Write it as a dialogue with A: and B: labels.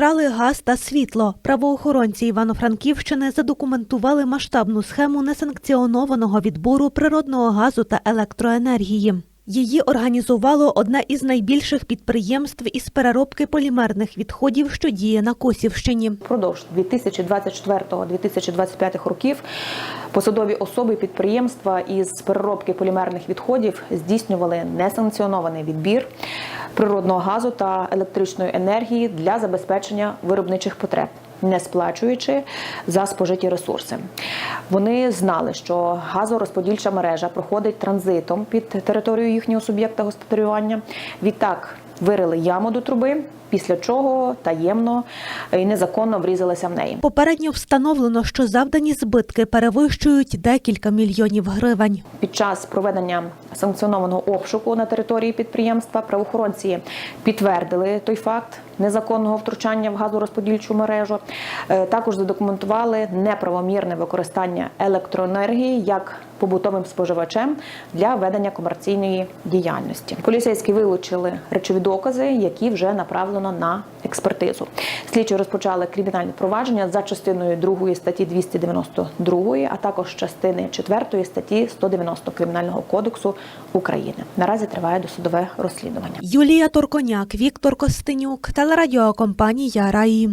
A: вкрали газ та світло. Правоохоронці Івано-Франківщини задокументували масштабну схему несанкціонованого відбору природного газу та електроенергії. Її організувало одне із найбільших підприємств із переробки полімерних відходів, що діє на Косівщині.
B: Впродовж 2024-2025 років посадові особи підприємства із переробки полімерних відходів здійснювали несанкціонований відбір природного газу та електричної енергії для забезпечення виробничих потреб. Не сплачуючи за спожиті ресурси, вони знали, що газорозподільча мережа проходить транзитом під територію їхнього суб'єкта господарювання. Відтак вирили яму до труби, після чого таємно і незаконно врізалися в неї.
A: Попередньо встановлено, що завдані збитки перевищують декілька мільйонів гривень.
B: Під час проведення санкціонованого обшуку на території підприємства правоохоронці підтвердили той факт незаконного втручання в газорозподільчу мережу. Е, Також задокументували неправомірне використання електроенергії як побутовим споживачем для ведення комерційної діяльності. Поліцейські вилучили речові докази, які вже направлено на експертизу. Слідчі розпочали кримінальне провадження за частиною 2 статті 292, а також частини 4 статті 190 Кримінального кодексу України. Наразі триває досудове розслідування.
A: Юлія Торконяк, Віктор Костенюк, телерадіокомпанія Раї.